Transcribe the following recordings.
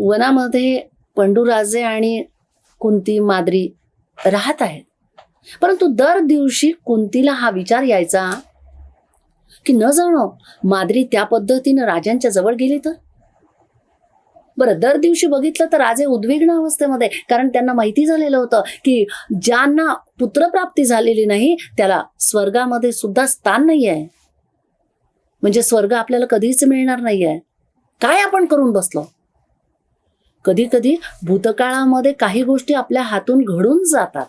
वनामध्ये पंडूराजे आणि कुंती माद्री राहत आहेत. परंतु दर दिवशी कुंतीला हा विचार यायचा की न जाणो माद्री त्या पद्धतीनं राजांच्या जवळ गेली तर? बरं दर दिवशी बघितलं तर राजे उद्विग्न अवस्थेमध्ये कारण त्यांना माहिती झालेलं होतं की ज्यांना पुत्रप्राप्ती झालेली नाही त्याला स्वर्गामध्ये सुद्धा स्थान नाही आहे म्हणजे स्वर्ग आपल्याला कधीच मिळणार नाही आहे काय आपण करून बसलो? कधी कधी भूतकाळामध्ये काही गोष्टी आपल्या हातून घडून जातात.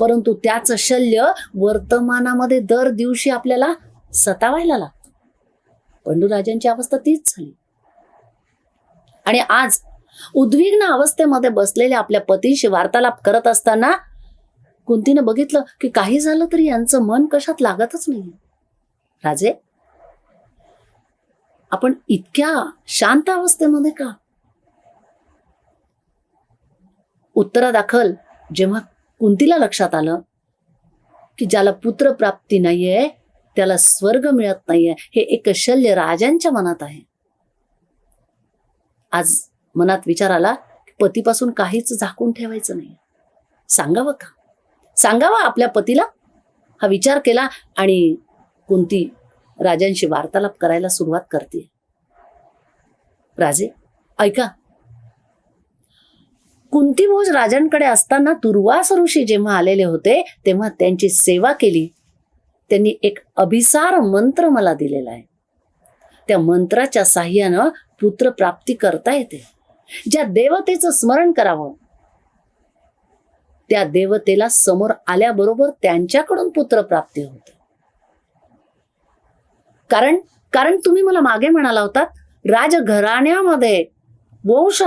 परंतु त्याच शल्य वर्तमानामध्ये दर दिवशी आपल्याला सतावायला लागतं. पंडूराजांची अवस्था तीच झाली. आणि आज उद्विग्न अवस्थेमध्ये बसलेल्या आपल्या पतीशी वार्तालाप करत असताना कुंतीनं बघितलं की काही झालं तरी यांचं मन कशात लागतच नाही राजे आपण इतक्या शांत अवस्थेमध्ये का? उत्तरादाखल जेव्हा कुंतीला लक्षात आलं की ज्याला पुत्र प्राप्ती नाहीये त्याला स्वर्ग मिळत नाहीये हे एक शल्य राजांच्या मनात आहे. आज मनात विचार आला की पतीपासून काहीच झाकून ठेवायचं नाही. सांगावं का? सांगावं आपल्या पतीला? हा विचार केला आणि कुंती राजांशी वार्तालाप करायला सुरुवात करते. राजे ऐका कुंतीभोज राजांकडे असताना दुर्वास ऋषी जेव्हा आलेले होते तेव्हा त्यांची सेवा केली. त्यांनी एक अभिसार मंत्र मला दिलेला आहे. त्या मंत्राच्या साह्यानं पुत्र प्राप्ती करता येते. ज्या देवतेचं स्मरण करावं त्या देवतेला समोर आल्याबरोबर त्यांच्याकडून पुत्र प्राप्ती होते. कारण कारण तुम्ही मला मागे म्हणाला होतात राजघराण्यामध्ये वंश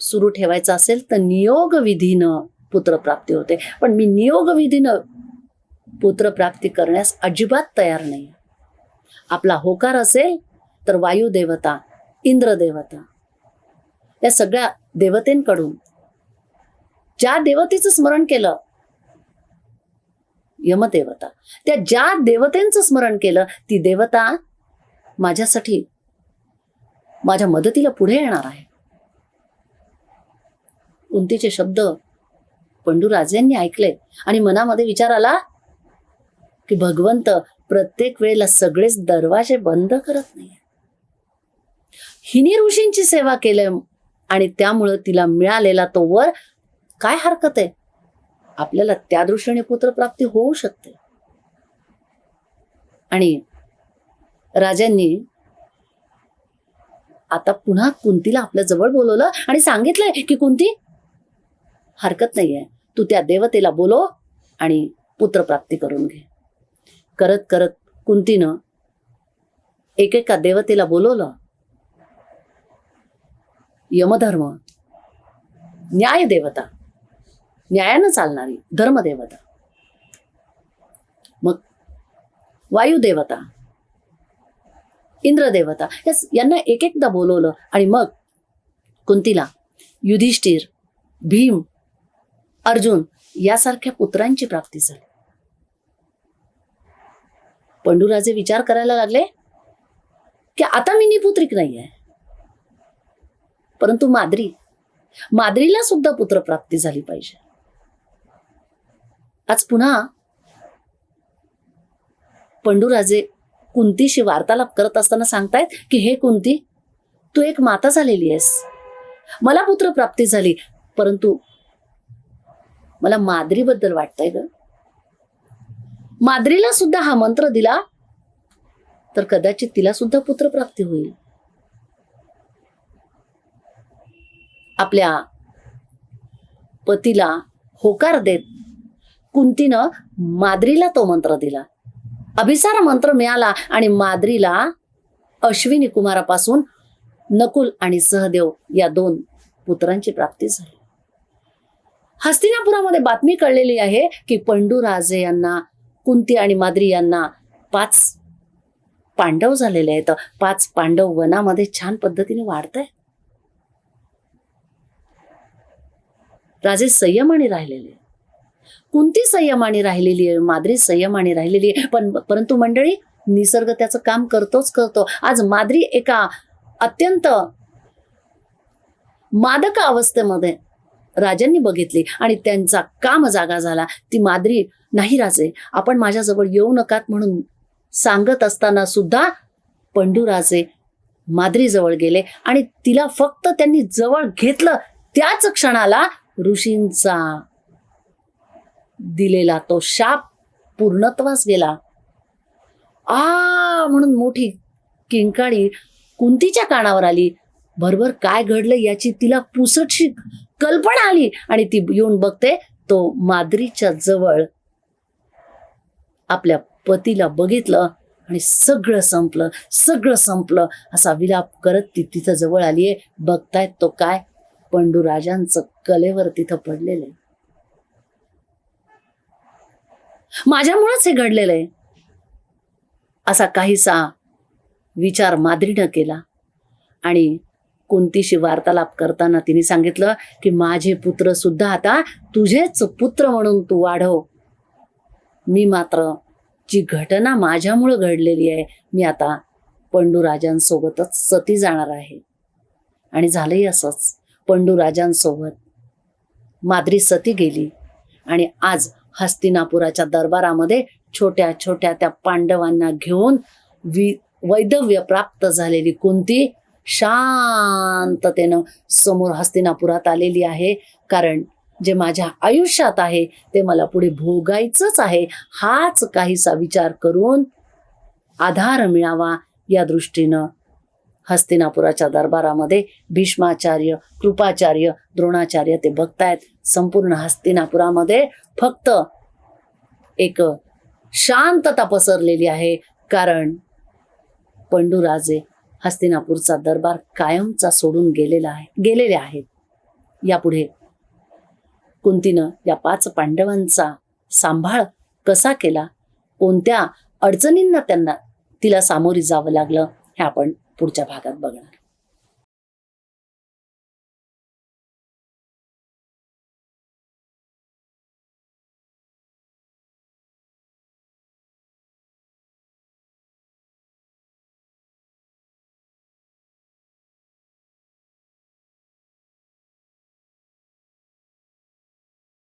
सुरू ठेवायचा असेल तर नियोग विधीनं पुत्रप्राप्ती होते. पण मी नियोग विधीनं पुत्रप्राप्ती करण्यास अजिबात तयार नाही. आपला होकार असेल तर वायुदेवता इंद्रदेवता या सगळ्या देवतेंकडून. ज्या देवतेचं स्मरण केलं यमदेवता. त्या ज्या देवतेंचं स्मरण केलं ती देवता माझ्यासाठी माझ्या मदतीला पुढे येणार आहे. कुंतीचे शब्द पंडूराजेंनी ऐकले आणि मनामध्ये विचार आला की भगवंत प्रत्येक वेळेला सगळेच दरवाजे बंद करत नाही हिनी ऋषींची सेवा केली आणि त्यामुळं तिला मिळालेला तो वर काय हरकत आहे? आपल्याला त्या दृष्टीने पुत्रप्राप्ती होऊ शकते. आणि राजांनी आता पुन्हा कुंतीला आपल्या जवळ बोलवलं आणि सांगितलंय की कुंती हरकत नाहीये. तू त्या देवतेला बोलो आणि पुत्रप्राप्ती करून घे. करत करत कुंतीनं एकेका देवतेला बोलवलं. यमधर्म न्याय देवता न्यायानं चालणारी धर्मदेवता. मग वायुदेवता इंद्रदेवता यांना एक एकदा बोलवलं आणि मग कुंतीला युधिष्ठिर भीम अर्जुन यासारख्या पुत्रांची प्राप्ती झाली. पंडुराजे विचार करायला लागले की आता मी निपुत्रिक नाही आहे परंतु माद्री माद्रीला सुद्धा पुत्र प्राप्ती झाली पाहिजे. आज पुन्हा पंडूराजे कुंतीशी वार्तालाप करत असताना सांगतायत की हे कुंती तू एक माता झालेली आहेस. मला पुत्र प्राप्ती झाली परंतु मला माद्रीबद्दल वाटतंय ग. माद्रीला सुद्धा हा मंत्र दिला तर कदाचित तिला सुद्धा पुत्रप्राप्ती होईल. आपल्या पतीला होकार देत कुंतीनं माद्रीला तो मंत्र दिला. अभिसार मंत्र मिळाला आणि माद्रीला अश्विनी कुमारापासून नकुल आणि सहदेव या दोन पुत्रांची प्राप्ती झाली. हस्तिनापुरामध्ये बातमी कळलेली आहे की पंडूराजे यांना कुंती आणि माद्री यांना पाच पांडव झालेले आहेत. पाच पांडव वनामध्ये छान पद्धतीने वाढत आहेत राजे संयमाने राहिलेले कुंती संयमाने राहिलेली आहे माद्री संयमाने राहिलेली आहे. पण परंतु मंडळी निसर्ग त्याचं काम करतोच करतो. आज माद्री एका अत्यंत मादक अवस्थेमध्ये राजांनी बघितली आणि त्यांचा काम जागा झाला. ती माद्री नाही राजे आपण माझ्याजवळ येऊ नकात म्हणून सांगत असताना सुद्धा पंडूराजे माद्रीजवळ गेले आणि तिला फक्त त्यांनी जवळ घेतलं. त्याच क्षणाला ऋषींचा दिलेला तो शाप पूर्णत्वास गेला. आ म्हणून मोठी किंकाळी कुंतीच्या कानावर आली. भरभर काय घडलं याची तिला पुसटशी कल्पना आली आणि ती येऊन बघते तो माद्रीच्या जवळ आपल्या पतीला बघितलं आणि सगळं संपलं सगळं संपलं. असा विलाप करत ती तिथं जवळ आलीये बघतायत तो काय? पंडूराजांचं कलेवर तिथं पडलेलं आहे. माझ्यामुळेच हे घडलेलं आहे. असा काहीसा विचार माद्रीनं केला आणि कोणतीशी वार्तालाप करताना तिने सांगितलं की माझे पुत्र सुद्धा आता तुझेच पुत्र म्हणून तू वाढव. मी मात्र जी घटना माझ्यामुळं घडलेली आहे मी आता पंडूराजांसोबतच सती जाणार आहे. आणि झालंही असंच. पंडूराजांसोबत माद्री सती गेली आणि आज हस्तिनापुराच्या दरबारामध्ये छोट्या छोट्या त्या पांडवांना घेऊन वि वैधव्य प्राप्त झालेली कोणती? शांततेनं समोर हस्तिनापुरात आलेली आहे. कारण जे माझ्या आयुष्यात आहे ते मला पुढे भोगायचंच आहे. हाच काहीसा विचार करून आधार मिळावा या दृष्टीनं हस्तिनापुराच्या दरबारामध्ये भीष्माचार्य कृपाचार्य द्रोणाचार्य ते बघतायत. संपूर्ण हस्तिनापुरामध्ये फक्त एक शांतता पसरलेली आहे. कारण पंडुराजे हस्तिनापूरचा दरबार कायमचा सोडून गेलेला आहे गेलेले आहेत. यापुढे कुंतीनं या पाच पांडवांचा सांभाळ कसा केला? कोणत्या अडचणींना त्यांना तिला सामोरी जावं लागलं? हे आपण पुढच्या भागात बघणार.